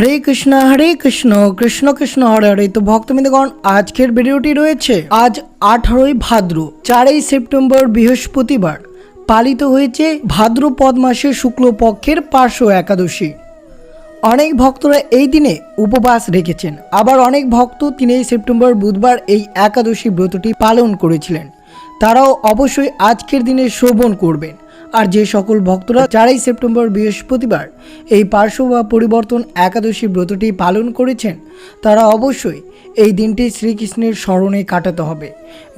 হরে কৃষ্ণ হরে কৃষ্ণ কৃষ্ণ কৃষ্ণ, হরে হরে। তো ভক্তবৃন্দগণ, আজকের ভিডিওটি রয়েছে আজ আঠারোই ভাদ্র, চারই সেপ্টেম্বর বৃহস্পতিবার। পালিত হয়েছে ভাদ্রপদ মাসের শুক্লপক্ষের পার্শ্ব একাদশী। অনেক ভক্তরা এই দিনে উপবাস রেখেছেন। আবার অনেক ভক্ত তিনই সেপ্টেম্বর বুধবার এই একাদশী ব্রতটি পালন করেছিলেন। তারাও অবশ্যই আজকের দিনে শ্রবণ করবেন। আর যে সকল ভক্তরা চারই সেপ্টেম্বর বৃহস্পতিবার এই পার্শ্ব বা পরিবর্তন একাদশী ব্রতটি পালন করেছেন, তারা অবশ্যই এই দিনটি শ্রীকৃষ্ণের স্মরণে কাটাতে হবে।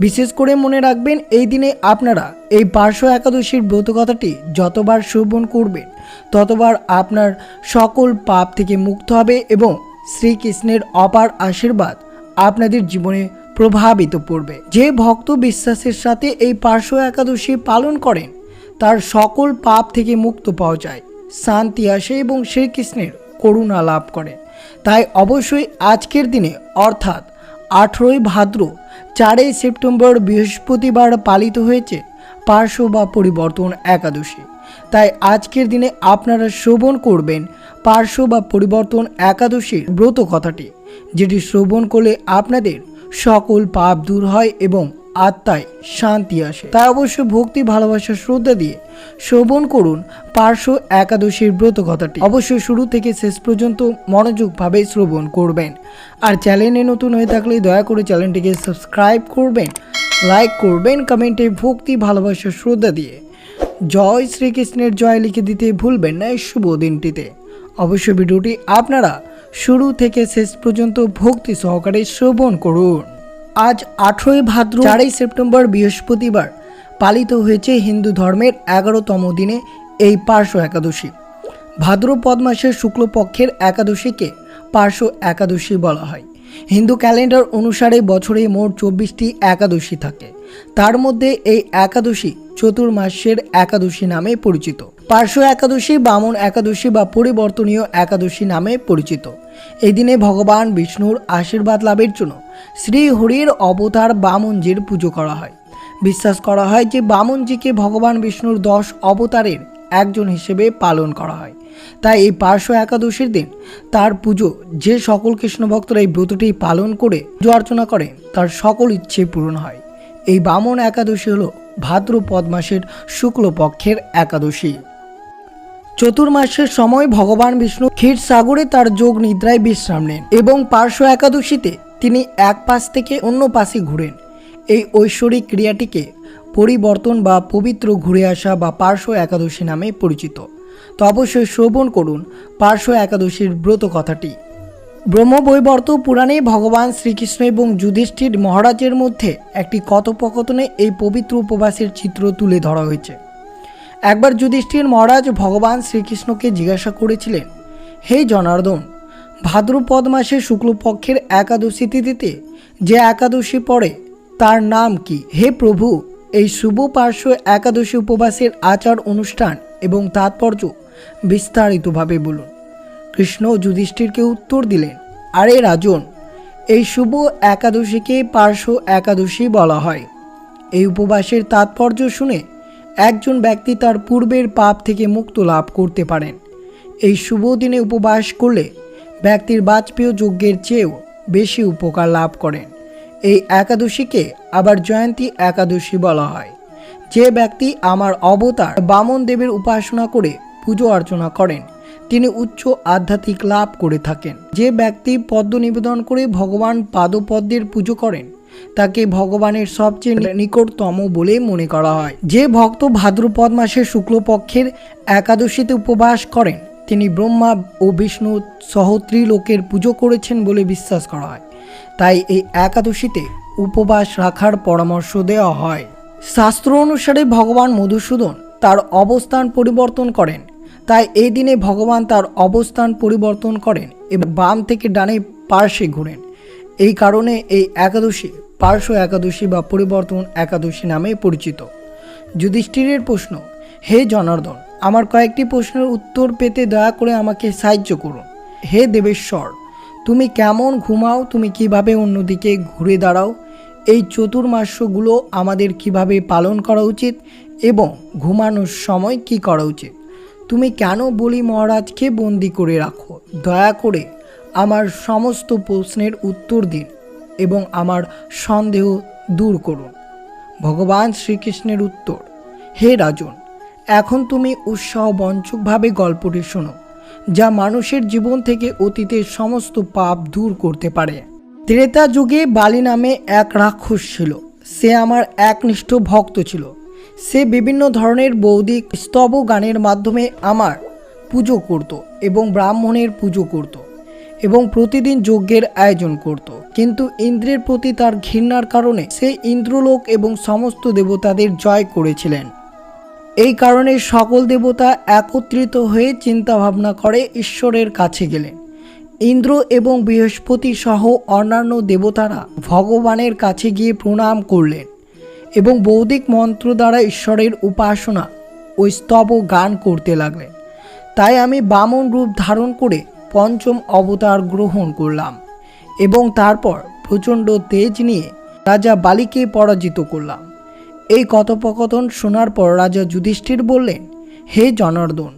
বিশেষ করে মনে রাখবেন, এই দিনে আপনারা এই পার্শ্ব একাদশীর ব্রত কথাটি যতবার শ্রবণ করবেন, ততবার আপনার সকল পাপ থেকে মুক্ত হবে এবং শ্রীকৃষ্ণের অপার আশীর্বাদ আপনাদের জীবনে প্রভাবিত পড়বে। যে ভক্ত বিশ্বাসের সাথে এই পার্শ্ব একাদশী পালন করেন তার সকল পাপ থেকে মুক্ত পাওয়া যায়। শান্তি আসে এবং শ্রীকৃষ্ণের করুণা লাভ করে। তাই অবশ্যই আজকের দিনে, অর্থাৎ আঠেরোই ভাদ্র, চারই সেপ্টেম্বর বৃহস্পতিবার পালিত হয়েছে পার্শ্ব বা পরিবর্তন একাদশী। তাই আজকের দিনে আপনারা শ্রবণ করবেন পার্শ্ব বা পরিবর্তন একাদশীর ব্রত কথাটি যেটি শ্রবণ করলে আপনাদের সকল পাপ দূর হয় এবং আত্মায় শান্তি আসে। তাই অবশ্য ভক্তি ভালোবাসা শ্রদ্ধা দিয়ে শ্রবণ করুন পার্শ্ব একাদশীর ব্রত কথাটি। অবশ্যই শুরু থেকে শেষ পর্যন্ত মনোযোগভাবে শ্রবণ করবেন। আর চ্যানেলে নতুন হয়ে থাকলে দয়া করে চ্যানেলটিকে সাবস্ক্রাইব করবেন, লাইক করবেন, কমেন্টে ভক্তি ভালোবাসা শ্রদ্ধা দিয়ে। জয় শ্রীকৃষ্ণের জয় লিখে দিতে ভুলবেন না এই শুভ দিনটিতে। অবশ্য ভিডিওটি আপনারা শুরু থেকে শেষ পর্যন্ত ভক্তি সহকারে শ্রবণ করুন। আজ আঠেরোই ভাদ্র চারই সেপ্টেম্বর বৃহস্পতিবার পালিত হয়েছে হিন্দু ধর্মের এগারোতম দিনে এই পার্শ্ব একাদশী। ভাদ্র পদ্মাসের শুক্লপক্ষের একাদশীকে পার্শ্ব একাদশী বলা হয়। হিন্দু ক্যালেন্ডার অনুসারে বছরে মোট চব্বিশটি একাদশী থাকে। তার মধ্যে এই একাদশী চতুর্মাসের একাদশী নামে পরিচিত। পার্শ্ব একাদশী, বামন একাদশী বা পরিবর্তনীয় একাদশী নামে পরিচিত। এই দিনে ভগবান বিষ্ণুর আশীর্বাদ লাভের জন্য শ্রীহরির অবতার বামনজির পুজো করা হয়। বিশ্বাস করা হয় যে বামনজিকে ভগবান বিষ্ণুর দশ অবতারের একজন হিসেবে পালন করা হয়। তাই এই পার্শ্ব একাদশীর দিন তার পুজো যে সকল কৃষ্ণ ভক্তরা এই ব্রতটি পালন করে পুজো অর্চনা করে, তার সকল ইচ্ছে পূরণ হয়। এই বামন একাদশী হল ভাদ্রপদ মাসের শুক্লপক্ষের একাদশী। চতুর্মাসের সময় ভগবান বিষ্ণু ক্ষীর সাগরে তার যোগ নিদ্রায় বিশ্রাম নেন এবং পার্শ্ব একাদশীতে তিনি এক পাশ থেকে অন্য পাশে ঘুরেন। এই ঐশ্বরিক ক্রিয়াটিকে পরিবর্তন বা পবিত্র ঘুরে আসা বা পার্শ্ব একাদশী নামে পরিচিত। তো অবশ্যই শ্রবণ করুন পার্শ্ব একাদশীর ব্রত কথাটি। ব্রহ্মবৈবর্ত পুরাণে ভগবান শ্রীকৃষ্ণ এবং যুধিষ্ঠির মহারাজের মধ্যে একটি কথোপকথনে এই পবিত্র উপবাসের চিত্র তুলে ধরা হয়েছে। একবার যুধিষ্ঠির মহারাজ ভগবান শ্রীকৃষ্ণকে জিজ্ঞাসা করেছিলেন, হে জনার্দন, ভাদ্রপদ মাসে শুক্লপক্ষের একাদশী তিথিতে যে একাদশী পড়ে, তার নাম কি? হে প্রভু, এই শুভ পার্শ্ব একাদশী উপবাসের আচার অনুষ্ঠান এবং তাৎপর্য বিস্তারিতভাবে বলুন। কৃষ্ণ যুধিষ্ঠিরকে উত্তর দিলেন, আরে রাজন, এই শুভ একাদশীকে পার্শ্ব একাদশী বলা হয়। এই উপবাসের তাৎপর্য শুনে একজন ব্যক্তি তার পূর্বের পাপ থেকে মুক্ত লাভ করতে পারেন। এই শুভ দিনে উপবাস করলে ব্যক্তির বাজপেয় যজ্ঞের চেয়েও বেশি উপকার লাভ করেন। এই একাদশীকে আবার জয়ন্তী একাদশী বলা হয়। যে ব্যক্তি আমার অবতার বামন দেবের উপাসনা করে পুজো অর্চনা করেন তিনি উচ্চ আধ্যাত্মিক লাভ করে থাকেন। যে ব্যক্তি পদ্ম নিবেদন করে ভগবান পাদপদ্মের পুজো করেন, তাকে ভগবানের সবচেয়ে নিকটতম বলে মনে করা হয়। যে ভক্ত ভাদ্রপদ মাসের শুক্লপক্ষের একাদশীতে উপবাস করেন, তিনি ব্রহ্মা ও বিষ্ণু সহ ত্রিলোকের পুজো করেছেন বলে বিশ্বাস করা হয়। তাই এই একাদশীতে উপবাস রাখার পরামর্শ দেওয়া হয়। শাস্ত্র অনুসারে ভগবান মধুসূদন তার অবস্থান পরিবর্তন করেন। তাই এই দিনে ভগবান তার অবস্থান পরিবর্তন করেন এবং বাম থেকে ডানে পার্শ্বে ঘুরেন। এই কারণে এই একাদশী পার্শ্ব একাদশী বা পরিবর্তন একাদশী নামে পরিচিত। যুধিষ্ঠিরের প্রশ্ন, হে জনার্দন, আমার কয়েকটি প্রশ্নের উত্তর পেতে দয়া করে আমাকে সাহায্য করুন। হে দেবেশ্বর, তুমি কেমন ঘুমাও? তুমি কীভাবে অন্যদিকে ঘুরে দাঁড়াও? এই চতুর্মাস্যগুলো আমাদের কীভাবে পালন করা উচিত এবং ঘুমানোর সময় কি করা উচিত? তুমি কেন বলি মহারাজকে বন্দি করে রাখো? দয়া করে আমার সমস্ত প্রশ্নের উত্তর দিন এবং আমার সন্দেহ দূর করুন। ভগবান শ্রীকৃষ্ণের উত্তর, হে রাজন, এখন তুমি উৎসাহ বঞ্চকভাবে গল্পটি শোনো, যা মানুষের জীবন থেকে অতীতের সমস্ত পাপ দূর করতে পারে। ত্রেতা যুগে বালি নামে এক রাক্ষস ছিল। সে আমার একনিষ্ঠ ভক্ত ছিল। সে বিভিন্ন ধরনের বৌদ্ধিক স্তব গানের মাধ্যমে আমার পুজো করত এবং ব্রাহ্মণের পুজো করত এবং প্রতিদিন যজ্ঞের আয়োজন করত। কিন্তু ইন্দ্রের প্রতি তার ঘৃণার কারণে সে ইন্দ্রলোক এবং সমস্ত দেবতাদের জয় করেছিলেন। এই কারণে সকল দেবতা একত্রিত হয়ে চিন্তা ভাবনা করে ঈশ্বরের কাছে গেলেন। ইন্দ্র এবং বৃহস্পতি সহ অন্যান্য দেবতারা ভগবানের কাছে গিয়ে প্রণাম করলেন। এবং বৌদ্ধিক মন্ত্র দ্বারা ঈশ্বরের উপাসনা ও স্তব গান করতে লাগলেন তাই আমি বামন রূপ ধারণ করে পঞ্চম অবতার গ্রহণ করলাম এবং তারপর প্রচণ্ড তেজ নিয়ে রাজা বালিকে পরাজিত করলাম। এই কথোপকথন শোনার পর রাজা যুধিষ্ঠির বললেন, হে জনার্দন,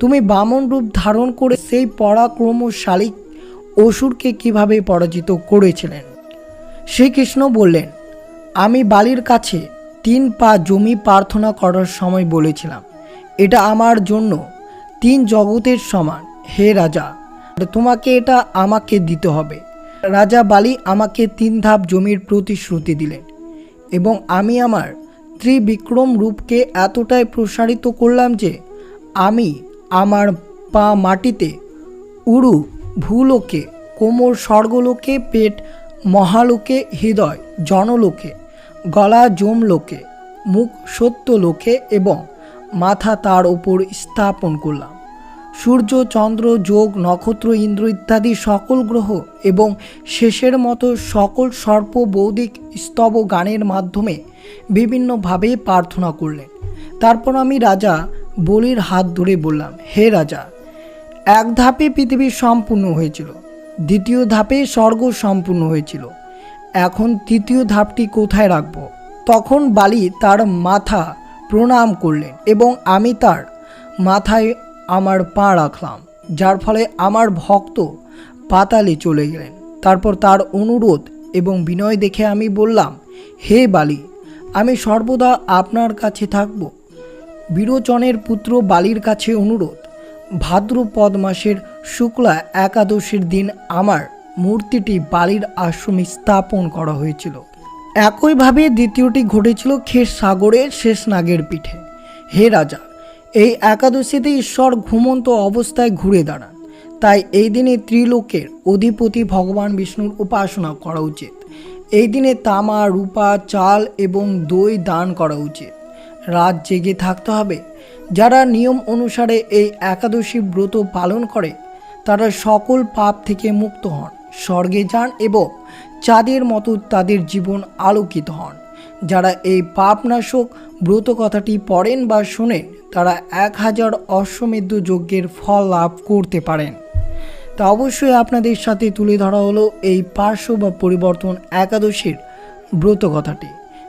তুমি বামন রূপ ধারণ করে সেই পরাক্রমশালী অসুরকে কীভাবে পরাজিত করেছিলেন? শ্রীকৃষ্ণ বললেন আমি বালির কাছে তিন পা জমি প্রার্থনা করার সময় বলেছিলাম, এটা আমার জন্য। তিন জগতের সমান। হে রাজা, তোমাকে এটা আমাকে দিতে হবে। রাজা বালি আমাকে তিন ধাপ জমির প্রতিশ্রুতি দিলেন এবং আমি আমার ত্রিবিক্রম রূপকে এতটাই প্রসারিত করলাম যে আমি আমার পা মাটিতে উরু ভূলোকে, কোমর স্বর্গলোকে, পেট মহালোকে, হৃদয় জনলোকে গলা জম লোকে, মুখ সত্য লোকে এবং মাথা তার ওপর স্থাপন করলাম। সূর্য, চন্দ্র, যোগ, নক্ষত্র, ইন্দ্র ইত্যাদি সকল গ্রহ এবং শেষের মতো সকল সর্প বৌদ্ধিক স্তব গানের মাধ্যমে বিভিন্নভাবে প্রার্থনা করলেন। তারপর আমি রাজা বলির হাত ধরে বললাম, হে রাজা, এক ধাপে পৃথিবী সম্পূর্ণ হয়েছিল, দ্বিতীয় ধাপে স্বর্গ সম্পূর্ণ হয়েছিল। এখন তৃতীয় ধাপটি কোথায় রাখব? তখন বালি তার মাথা প্রণাম করলেন এবং আমি তার মাথায় আমার পা রাখলাম, যার ফলে আমার ভক্ত পাতালে চলে গেলেন। তারপর তার অনুরোধ এবং বিনয় দেখে আমি বললাম, হে বালি, আমি সর্বদা আপনার কাছে থাকব। বিরোচনের পুত্র বালির কাছে অনুরোধ, ভাদ্রপদ মাসের শুক্লা একাদশীর দিন আমার মূর্তিটি বালির আশ্রমে স্থাপন করা হয়েছিল। একইভাবে দ্বিতীয়টি ঘটেছিল খের সাগরের শেষ নাগের পিঠে। হে রাজা, এই একাদশীতে ঈশ্বর ঘুমন্ত অবস্থায় ঘুরে দাঁড়ান। তাই এই দিনে ত্রিলোকের অধিপতি ভগবান বিষ্ণুর উপাসনা করা উচিত। এই দিনে তামা, রূপা, চাল এবং দই দান করা উচিত। রাত জেগে থাকতে হবে। যারা নিয়ম অনুসারে এই একাদশী ব্রত পালন করে, তারা সকল পাপ থেকে মুক্ত হন। স্বর্গে যান এবং চাঁদের মতো তাদের জীবন আলোকিত হন। যারা এই পাপনাশক ব্রত কথাটি পড়েন বা শোনেন, তারা এক হাজার অশ্বমেধ যজ্ঞের ফল লাভ করতে পারেন। তা অবশ্যই আপনাদের সাথে তুলে ধরা হলো এই পার্শ্ব বা পরিবর্তন একাদশীর ব্রত কথাটি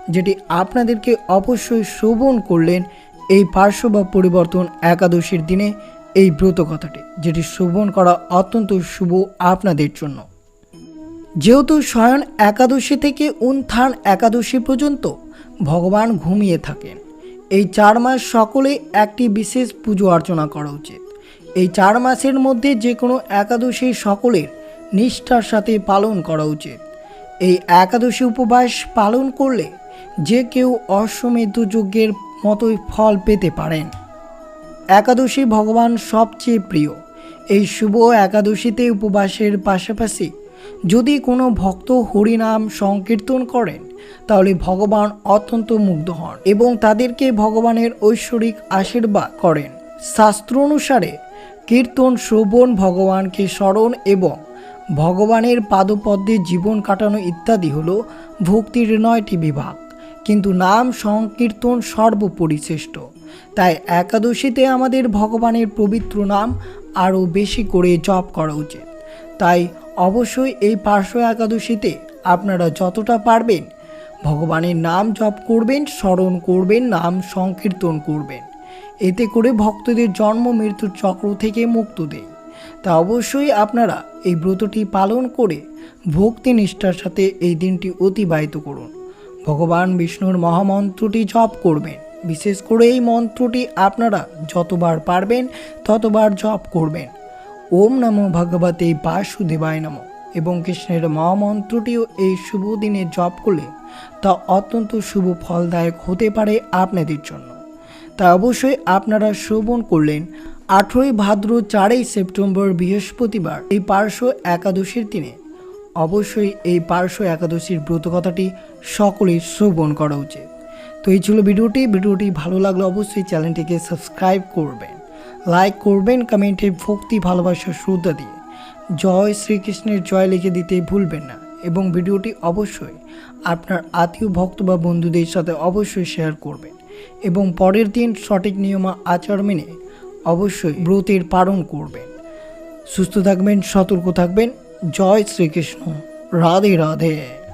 যেটি আপনাদেরকে অবশ্যই শ্রবণ করলেন এই পার্শ্ব বা পরিবর্তন একাদশীর দিনে এই ব্রত কথাটি যেটি শ্রবণ করা অত্যন্ত শুভ আপনাদের জন্য। যেহেতু শয়ন একাদশী থেকে উত্থান একাদশী পর্যন্ত ভগবান ঘুমিয়ে থাকেন এই চার মাস সকলে একটি বিশেষ পুজো অর্চনা করা উচিত। এই চার মাসের মধ্যে যে কোনো একাদশী সকলের নিষ্ঠার সাথে পালন করা উচিত। এই একাদশী উপবাস পালন করলে যে কেউ অশ্বমেধ যজ্ঞের মতোই ফল পেতে পারেন। একাদশী ভগবান সবচেয়ে প্রিয়। এই শুভ একাদশীতে উপবাসের পাশাপাশি যদি কোনো ভক্ত হরিনাম সংকীর্তন করেন, তাহলে ভগবান অত্যন্ত মুগ্ধ হন এবং তাদেরকে ভগবানের ঐশ্বরিক আশীর্বাদ করেন। শাস্ত্র অনুসারে কীর্তন শ্রবণ ভগবানকে স্মরণ এবং ভগবানের পাদপদ্মে জীবন কাটানো ইত্যাদি হল ভক্তির নয়টি বিভাগ। কিন্তু নাম সংকীর্তন সর্বোপরি শ্রেষ্ঠ তাই একাদশীতে আমাদের ভগবানের পবিত্র নাম আরও বেশি করে জপ করা উচিত। তাই অবশ্যই এই পার্শ্ব একাদশীতে আপনারা যতটা পারবেন ভগবানের নাম জপ করবেন, স্মরণ করবেন, নাম সংকীর্তন করবেন। এতে করে ভক্তদের জন্ম, মৃত্যুর চক্র থেকে মুক্ত দেয়। তা অবশ্যই আপনারা এই ব্রতটি পালন করে ভক্তি নিষ্ঠার সাথে এই দিনটি অতিবাহিত করুন। ভগবান বিষ্ণুর মহামন্ত্রটি জপ করবেন। বিশেষ করে এই মন্ত্রটি আপনারা যতবার পারবেন, ততবার জপ করবেন। ওম নমো ভগবতে বাসুদেবায় নমঃ। এবং কৃষ্ণের মহামন্ত্রটিও এই শুভ দিনে জপ করলে তা অত্যন্ত শুভ ফলদায়ক হতে পারে আপনাদের জন্য। তা অবশ্যই আপনারা শ্রবণ করলেন আঠেরোই ভাদ্র চারই সেপ্টেম্বর বৃহস্পতিবার এই পার্শ্ব একাদশীর দিনে। অবশ্যই এই পার্শ্ব একাদশীর ব্রত কথাটি সকলেই শ্রবণ করা উচিত। তো এই ছিল ভিডিওটি। ভিডিওটি ভালো লাগলে অবশ্যই চ্যানেলটিকে সাবস্ক্রাইব করবেন। লাইক করবেন কমেন্টে ভক্তি, ভালোবাসা, শ্রদ্ধা দিয়ে। জয় শ্রীকৃষ্ণের জয় লিখে দিতে ভুলবেন না এবং ভিডিওটি অবশ্যই আপনার আত্মীয়, ভক্ত বা বন্ধুদের সাথে অবশ্যই শেয়ার করবেন। এবং পরের দিন সঠিক নিয়ম আচার মেনে অবশ্যই ব্রতের পালন করবেন। সুস্থ থাকবেন, সতর্ক থাকবেন। জয় শ্রীকৃষ্ণ। রাধে রাধে।